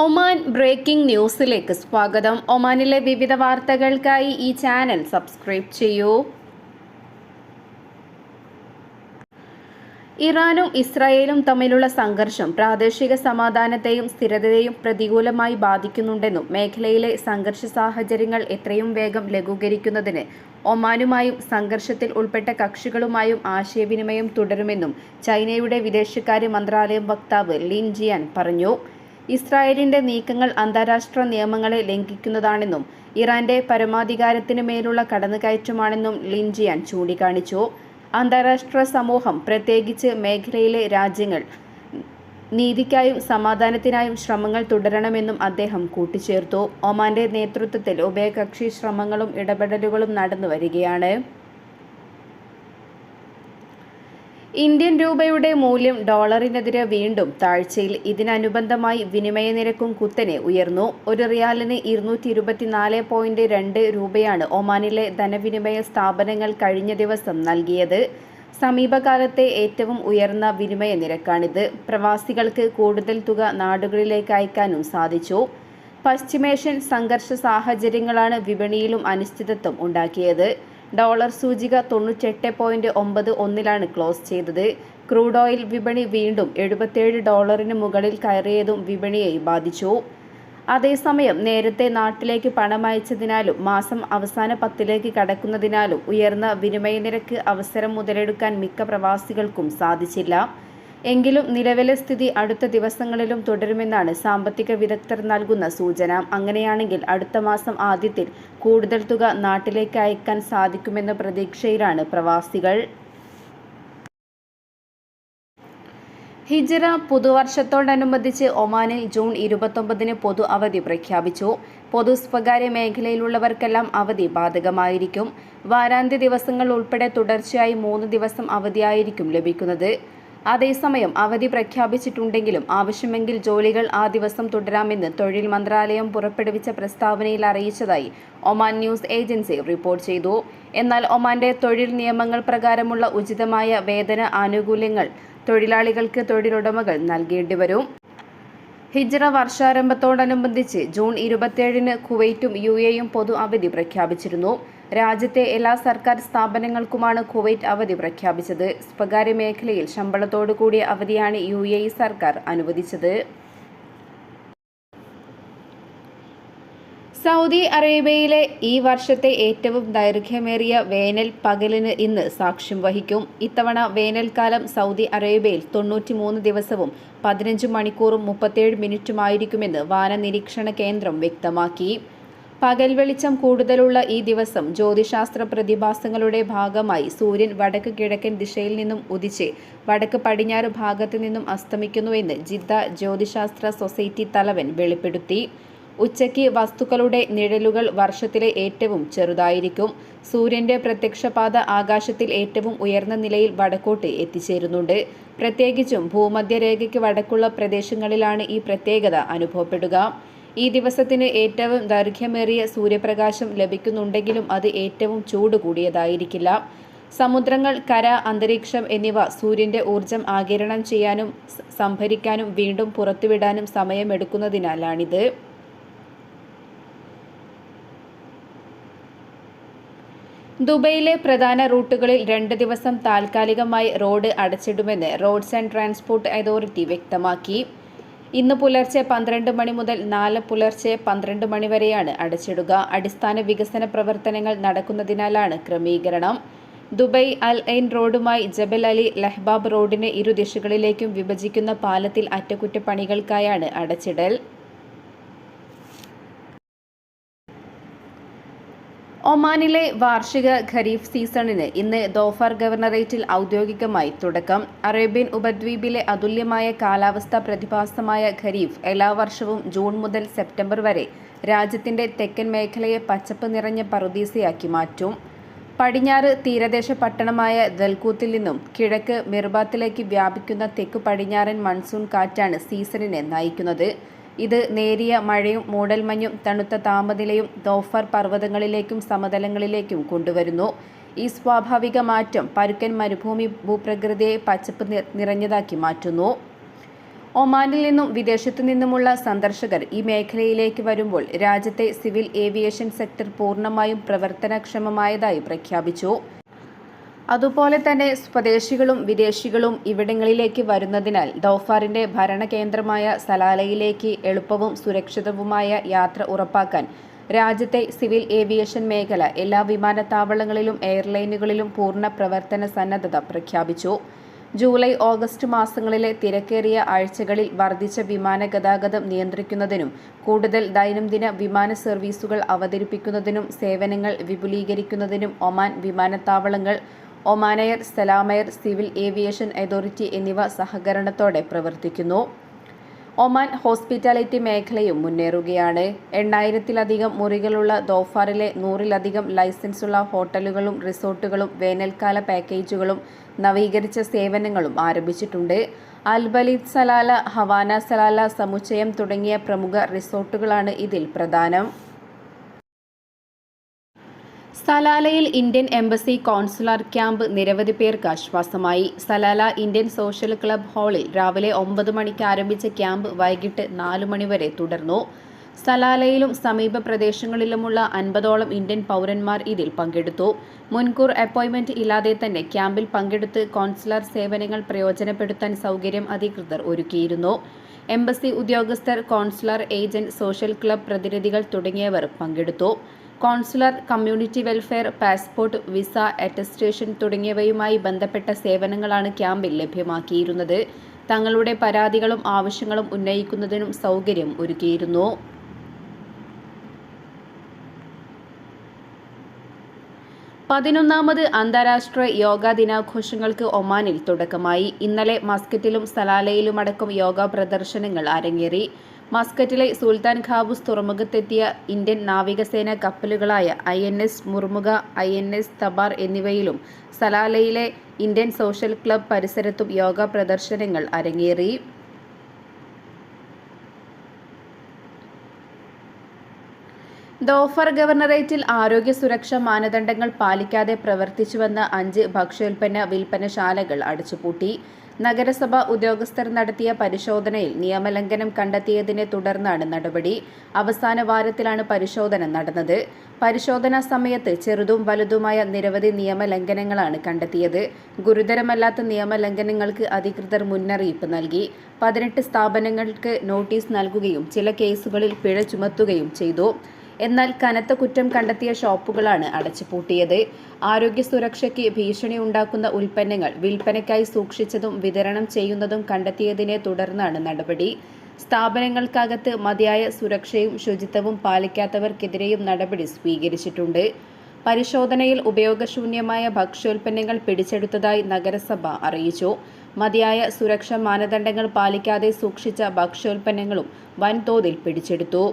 Oman breaking ന്യൂസിലേക്ക് സ്വാഗതം. ഒമാനിലെ വിവിധ വാർത്തകൾക്കായി ഈ ചാനൽ സബ്സ്ക്രൈബ് ചെയ്യൂ. ഇറാനും ഇസ്രായേലും തമ്മിലുള്ള സംഘർഷം പ്രാദേശിക സമാധാനത്തെയും സ്ഥിരതയെയും പ്രതികൂലമായി ബാധിക്കുന്നുണ്ടെന്നും മേഖലയിലെ സംഘർഷ സാഹചര്യങ്ങൾ എത്രയും വേഗം ലഘൂകരിക്കുന്നതിന് ഒമാനുമായും സംഘർഷത്തിൽ ഉൾപ്പെട്ട കക്ഷികളുമായും ആശയവിനിമയം തുടരുമെന്നും ചൈനയുടെ വിദേശകാര്യ മന്ത്രാലയം വക്താവ് ലിൻ ജിയാൻ പറഞ്ഞു. ഇസ്രായേലിന്റെ നീക്കങ്ങൾ അന്താരാഷ്ട്ര നിയമങ്ങളെ ലംഘിക്കുന്നതാണെന്നും ഇറാന്റെ പരമാധികാരത്തിന് മേലുള്ള കടന്നുകയറ്റമാണെന്നും ലിൻജിയാൻ ചൂണ്ടിക്കാണിച്ചു. അന്താരാഷ്ട്ര സമൂഹം പ്രത്യേകിച്ച് മേഖലയിലെ രാജ്യങ്ങൾ നീതിക്കായും സമാധാനത്തിനായും ശ്രമങ്ങൾ തുടരണമെന്നും അദ്ദേഹം കൂട്ടിച്ചേർത്തു. ഒമാന്റെ നേതൃത്വത്തിൽ ഉഭയകക്ഷി ശ്രമങ്ങളും ഇടപെടലുകളും നടന്നു വരികയാണ് ഇന്ത്യൻ രൂപയുടെ മൂല്യം ഡോളറിനെതിരെ വീണ്ടും താഴ്ചയിൽ ഇതിനനുബന്ധമായി വിനിമയ നിരക്കും കുത്തനെ ഉയർന്നു. ഒരു റിയാലിന് ഇരുന്നൂറ്റി ഇരുപത്തിനാല് പോയിന്റ് രണ്ട് രൂപയാണ് ഒമാനിലെ ധനവിനിമയ സ്ഥാപനങ്ങൾ കഴിഞ്ഞ ദിവസം നൽകിയത്. സമീപകാലത്തെ ഏറ്റവും ഉയർന്ന വിനിമയ നിരക്കാണിത്. പ്രവാസികൾക്ക് കൂടുതൽ തുക നാടുകളിലേക്ക് അയക്കാനും സാധിച്ചു. പശ്ചിമേഷ്യൻ സംഘർഷ സാഹചര്യങ്ങളാണ് വിപണിയിലും അനിശ്ചിതത്വം ഉണ്ടാക്കിയത്. ഡോളർ സൂചിക തൊണ്ണൂറ്റെട്ട് പോയിന്റ് ഒമ്പത് ഒന്നിലാണ് ക്ലോസ് ചെയ്തത്. ക്രൂഡ് ഓയിൽ വിപണി വീണ്ടും എഴുപത്തേഴ് ഡോളറിന് മുകളിൽ കയറിയതും വിപണിയെ ബാധിച്ചു. അതേസമയം നേരത്തെ നാട്ടിലേക്ക് പണം അയച്ചതിനാലും മാസം അവസാന പത്തിലേക്ക് കടക്കുന്നതിനാലും ഉയർന്ന വിനിമയ നിരക്ക് അവസരം മുതലെടുക്കാൻ മിക്ക പ്രവാസികൾക്കും സാധിച്ചില്ല. എങ്കിലും നിലവിലെ സ്ഥിതി അടുത്ത ദിവസങ്ങളിലും തുടരുമെന്നാണ് സാമ്പത്തിക വിദഗ്ധർ നൽകുന്ന സൂചന. അങ്ങനെയാണെങ്കിൽ അടുത്ത മാസം ആദ്യത്തിൽ കൂടുതൽ തുക നാട്ടിലേക്ക് അയക്കാൻ സാധിക്കുമെന്ന പ്രതീക്ഷയിലാണ് പ്രവാസികൾ. ഹിജറ പുതുവർഷത്തോടനുബന്ധിച്ച് ഒമാനിൽ ജൂൺ ഇരുപത്തൊമ്പതിന് പൊതു അവധി പ്രഖ്യാപിച്ചു. പൊതു സ്വകാര്യ മേഖലയിലുള്ളവർക്കെല്ലാം അവധി ബാധകമായിരിക്കും. വാരാന്ത്യ ദിവസങ്ങൾ ഉൾപ്പെടെ തുടർച്ചയായി മൂന്ന് ദിവസം അവധിയായിരിക്കും ലഭിക്കുന്നത്. അതേസമയം അവധി പ്രഖ്യാപിച്ചിട്ടുണ്ടെങ്കിലും ആവശ്യമെങ്കിൽ ജോലികൾ ആ ദിവസം തുടരാമെന്ന് തൊഴിൽ മന്ത്രാലയം പുറപ്പെടുവിച്ച പ്രസ്താവനയിൽ അറിയിച്ചതായി ഒമാൻ ന്യൂസ് ഏജൻസി റിപ്പോർട്ട് ചെയ്തു. എന്നാൽ ഒമാന്റെ തൊഴിൽ നിയമങ്ങൾ പ്രകാരമുള്ള ഉചിതമായ വേതന ആനുകൂല്യങ്ങൾ തൊഴിലാളികൾക്ക് തൊഴിലുടമകൾ നൽകേണ്ടി വരും. ഹിജ്റ വർഷാരംഭത്തോടനുബന്ധിച്ച് ജൂൺ ഇരുപത്തിയേഴിന് കുവൈറ്റും യു എയും പൊതു അവധി പ്രഖ്യാപിച്ചിരുന്നു. രാജ്യത്തെ എല്ലാ സർക്കാർ സ്ഥാപനങ്ങൾക്കുമാണ് കുവൈറ്റ് അവധി പ്രഖ്യാപിച്ചത്. സ്വകാര്യ മേഖലയിൽ ശമ്പളത്തോടു കൂടിയ അവധിയാണ് യു സർക്കാർ അനുവദിച്ചത്. സൗദി അറേബ്യയിലെ ഈ വർഷത്തെ ഏറ്റവും ദൈർഘ്യമേറിയ വേനൽ പകലിന് ഇന്ന് സാക്ഷ്യം വഹിക്കും. ഇത്തവണ വേനൽക്കാലം സൗദി അറേബ്യയിൽ തൊണ്ണൂറ്റിമൂന്ന് ദിവസവും പതിനഞ്ച് മണിക്കൂറും മുപ്പത്തേഴ് മിനിറ്റുമായിരിക്കുമെന്ന് വാനനിരീക്ഷണ കേന്ദ്രം വ്യക്തമാക്കി. പകൽ വെളിച്ചം കൂടുതലുള്ള ഈ ദിവസം ജ്യോതിശാസ്ത്ര പ്രതിഭാസങ്ങളുടെ ഭാഗമായി സൂര്യൻ വടക്ക് കിഴക്കൻ ദിശയിൽ നിന്നും ഉദിച്ച് വടക്ക് പടിഞ്ഞാറ് ഭാഗത്തു നിന്നും അസ്തമിക്കുന്നുവെന്ന് ജിദ്ദ ജ്യോതിശാസ്ത്ര സൊസൈറ്റി തലവൻ വെളിപ്പെടുത്തി. ഉച്ചയ്ക്ക് വസ്തുക്കളുടെ നിഴലുകൾ വർഷത്തിലെ ഏറ്റവും ചെറുതായിരിക്കും. സൂര്യന്റെ പ്രത്യക്ഷപാത ആകാശത്തിൽ ഏറ്റവും ഉയർന്ന നിലയിൽ വടക്കോട്ട് എത്തിച്ചേരുന്നുണ്ട്. പ്രത്യേകിച്ചും ഭൂമധ്യരേഖയ്ക്ക് വടക്കുള്ള പ്രദേശങ്ങളിലാണ് ഈ പ്രത്യേകത അനുഭവപ്പെടുക. ഈ ദിവസത്തിന് ഏറ്റവും ദൈർഘ്യമേറിയ സൂര്യപ്രകാശം ലഭിക്കുന്നുണ്ടെങ്കിലും അത് ഏറ്റവും ചൂട് കൂടിയതായിരിക്കില്ല. സമുദ്രങ്ങൾ കര അന്തരീക്ഷം എന്നിവ സൂര്യന്റെ ഊർജം ആകിരണം ചെയ്യാനും സംഭരിക്കാനും വീണ്ടും പുറത്തുവിടാനും സമയമെടുക്കുന്നതിനാലാണിത്. ദുബൈയിലെ പ്രധാന റൂട്ടുകളിൽ രണ്ട് ദിവസം താൽക്കാലികമായി റോഡ് അടച്ചിടുമെന്ന് റോഡ്സ് ആൻഡ് ട്രാൻസ്പോർട്ട് അതോറിറ്റി വ്യക്തമാക്കി. ഇന്ന് പുലർച്ചെ പന്ത്രണ്ട് മണി മുതൽ നാല് പുലർച്ചെ പന്ത്രണ്ട് മണി വരെയാണ് അടച്ചിടുക. അടിസ്ഥാന വികസന പ്രവർത്തനങ്ങൾ നടക്കുന്നതിനാലാണ് ക്രമീകരണം. ദുബൈ അൽ ഐൻ റോഡുമായി ജബൽ അലി ലഹ്ബാബ് റോഡിനെ ഇരുദിശകളിലേക്കും വിഭജിക്കുന്ന പാലത്തിൽ അറ്റകുറ്റപ്പണികൾക്കായാണ് അടച്ചിടൽ. ഒമാനിലെ വാർഷിക ഖരീഫ് സീസണിന് ഇന്ന് ദോഫർ ഗവർണറേറ്റിൽ ഔദ്യോഗികമായി തുടക്കം. അറേബ്യൻ ഉപദ്വീപിലെ അതുല്യമായ കാലാവസ്ഥാ പ്രതിഭാസമായ ഖരീഫ് എല്ലാ വർഷവും ജൂൺ മുതൽ സെപ്റ്റംബർ വരെ രാജ്യത്തിന്റെ തെക്കൻ മേഖലയെ പച്ചപ്പ് നിറഞ്ഞ പറുദീസയാക്കി മാറ്റും. പടിഞ്ഞാറ് തീരദേശ പട്ടണമായ ദൽകൂത്തിൽ നിന്നും കിഴക്ക് മിർബാത്തിലേക്ക് വ്യാപിക്കുന്ന തെക്ക് പടിഞ്ഞാറൻ മൺസൂൺ കാറ്റാണ് സീസണിനെ നയിക്കുന്നത്. ഇത് നേരിയ മഴയും മൂടൽമഞ്ഞും തണുത്ത താപനിലയും ദോഫർ പർവതങ്ങളിലേക്കും സമതലങ്ങളിലേക്കും കൊണ്ടുവരുന്നു. ഈ സ്വാഭാവിക മാറ്റം പരുക്കൻ മരുഭൂമി ഭൂപ്രകൃതിയെ പച്ചപ്പ് നിറഞ്ഞതാക്കി മാറ്റുന്നു. ഒമാനിൽ നിന്നും വിദേശത്തു നിന്നുമുള്ള സന്ദർശകർ ഈ മേഖലയിലേക്ക് വരുമ്പോൾ രാജ്യത്തെ സിവിൽ ഏവിയേഷൻ സെക്ടർ പൂർണമായും പ്രവർത്തനക്ഷമമായതായി പ്രഖ്യാപിച്ചു. അതുപോലെ തന്നെ സ്വദേശികളും വിദേശികളും ഇവിടങ്ങളിലേക്ക് വരുന്നതിനാൽ ദൌഫാറിന്റെ ഭരണകേന്ദ്രമായ സലാലയിലേക്ക് എളുപ്പവും സുരക്ഷിതവുമായ യാത്ര ഉറപ്പാക്കാൻ രാജ്യത്തെ സിവിൽ ഏവിയേഷൻ മേഖല എല്ലാ വിമാനത്താവളങ്ങളിലും എയർലൈനുകളിലും പൂർണ പ്രവർത്തന സന്നദ്ധത പ്രഖ്യാപിച്ചു. ജൂലൈ ഓഗസ്റ്റ് മാസങ്ങളിലെ തിരക്കേറിയ ആഴ്ചകളിൽ വർദ്ധിച്ച വിമാന ഗതാഗതം നിയന്ത്രിക്കുന്നതിനും കൂടുതൽ ദൈനംദിന വിമാന സർവീസുകൾ അവതരിപ്പിക്കുന്നതിനും സേവനങ്ങൾ വിപുലീകരിക്കുന്നതിനും ഒമാൻ വിമാനത്താവളങ്ങൾ Oman Air SalamAir civil aviation authority എന്നിവ സഹകരണത്തോടെ പ്രവർത്തിക്കുന്നു. ഒമാൻ ഹോസ്പിറ്റാലിറ്റി മേഖലയും മുന്നേറുകയാണ്. എണ്ണായിരത്തിലധികം മുറികളുള്ള ദോഫാറിലെ നൂറിലധികം ലൈസൻസുള്ള ഹോട്ടലുകളും റിസോർട്ടുകളും വേനൽക്കാല പാക്കേജുകളും നവീകരിച്ച സേവനങ്ങളും ആരംഭിച്ചിട്ടുണ്ട്. അൽബലീദ് സലാല ഹവാന സലാല സമുച്ചയം തുടങ്ങിയ പ്രമുഖ റിസോർട്ടുകളാണ് ഇതിൽ പ്രധാനം. സലാലയിൽ ഇന്ത്യൻ എംബസി കോൺസുലർ ക്യാമ്പ് നിരവധി പേർക്ക് ആശ്വാസമായി. സലാല ഇന്ത്യൻ സോഷ്യൽ ക്ലബ് ഹാളിൽ രാവിലെ ഒമ്പത് മണിക്ക് ആരംഭിച്ച ക്യാമ്പ് വൈകിട്ട് നാലു മണിവരെ തുടർന്നു. സലാലയിലും സമീപ പ്രദേശങ്ങളിലുമുള്ള അൻപതോളം ഇന്ത്യൻ പൗരന്മാർ ഇതിൽ പങ്കെടുത്തു. മുൻകൂർ അപ്പോയിൻമെന്റ് ഇല്ലാതെ തന്നെ ക്യാമ്പിൽ പങ്കെടുത്ത് കോൺസുലർ സേവനങ്ങൾ പ്രയോജനപ്പെടുത്താൻ സൗകര്യം അധികൃതർ ഒരുക്കിയിരുന്നു. എംബസി ഉദ്യോഗസ്ഥർ കോൺസുലർ ഏജന്റ് സോഷ്യൽ ക്ലബ് പ്രതിനിധികൾ തുടങ്ങിയവർ പങ്കെടുത്തു. Consular community welfare passport visa attestation തുടങ്ങിയവയുമായി ബന്ധപ്പെട്ട സേവനങ്ങളാണ് ക്യാമ്പിൽ ലഭ്യമാക്കിയിരുന്നത്. തങ്ങളുടെ പരാതികളും ആവശ്യങ്ങളും ഉന്നയിക്കുന്നതിനും സൗകര്യം ഒരുക്കിയിരുന്നു. പതിനൊന്നാമത് അന്താരാഷ്ട്ര യോഗാ ദിനാഘോഷങ്ങൾക്ക് ഒമാനിൽ തുടക്കമായി. ഇന്നലെ മസ്കറ്റിലും സലാലയിലുമടക്കം യോഗ പ്രദർശനങ്ങൾ അരങ്ങേറി. മസ്കറ്റിലെ സുൽത്താൻ ഖാബൂസ് തുറമുഖത്തെത്തിയ ഇന്ത്യൻ നാവികസേന കപ്പലുകളായ I N S Mormugao I N S Tabar എന്നിവയിലും സലാലയിലെ ഇന്ത്യൻ സോഷ്യൽ ക്ലബ് പരിസരത്തും യോഗ പ്രദർശനങ്ങൾ അരങ്ങേറി. ദോഫർ ഗവർണറേറ്റിൽ ആരോഗ്യ സുരക്ഷാ മാനദണ്ഡങ്ങൾ പാലിക്കാതെ പ്രവർത്തിച്ചുവെന്ന അഞ്ച് ഭക്ഷ്യോൽപ്പന്ന വിൽപ്പനശാലകൾ അടച്ചുപൂട്ടി. നഗരസഭ ഉദ്യോഗസ്ഥർ നടത്തിയ പരിശോധനയിൽ നിയമലംഘനം കണ്ടെത്തിയതിനെ തുടർന്നാണ് നടപടി. അവസാന വാരത്തിലാണ് പരിശോധന നടന്നത്. പരിശോധനാ സമയത്ത് ചെറുതും വലുതുമായ നിരവധി നിയമലംഘനങ്ങളാണ് കണ്ടെത്തിയത്. ഗുരുതരമല്ലാത്ത നിയമലംഘനങ്ങൾക്ക് അധികൃതർ മുന്നറിയിപ്പ് നൽകി. പതിനെട്ട് സ്ഥാപനങ്ങൾക്ക് നോട്ടീസ് നൽകുകയും ചില കേസുകളിൽ പിഴ ചുമത്തുകയും ചെയ്തു. എന്നാൽ കനത്ത കുറ്റം കണ്ടെത്തിയ ഷോപ്പുകളാണ് അടച്ചുപൂട്ടിയത്. ആരോഗ്യ സുരക്ഷയ്ക്ക് ഭീഷണി ഉണ്ടാക്കുന്ന ഉൽപ്പന്നങ്ങൾ വിൽപ്പനയ്ക്കായി സൂക്ഷിച്ചതും വിതരണം ചെയ്യുന്നതും കണ്ടെത്തിയതിനെ തുടർന്നാണ് നടപടി. സ്ഥാപനങ്ങൾക്കകത്ത് മതിയായ സുരക്ഷയും ശുചിത്വവും പാലിക്കാത്തവർക്കെതിരെയും നടപടി സ്വീകരിച്ചിട്ടുണ്ട്. പരിശോധനയിൽ ഉപയോഗശൂന്യമായ ഭക്ഷ്യോൽപ്പന്നങ്ങൾ പിടിച്ചെടുത്തതായി നഗരസഭ അറിയിച്ചു. മതിയായ സുരക്ഷാ മാനദണ്ഡങ്ങൾ പാലിക്കാതെ സൂക്ഷിച്ച ഭക്ഷ്യോൽപ്പന്നങ്ങളും വൻതോതിൽ പിടിച്ചെടുത്തു.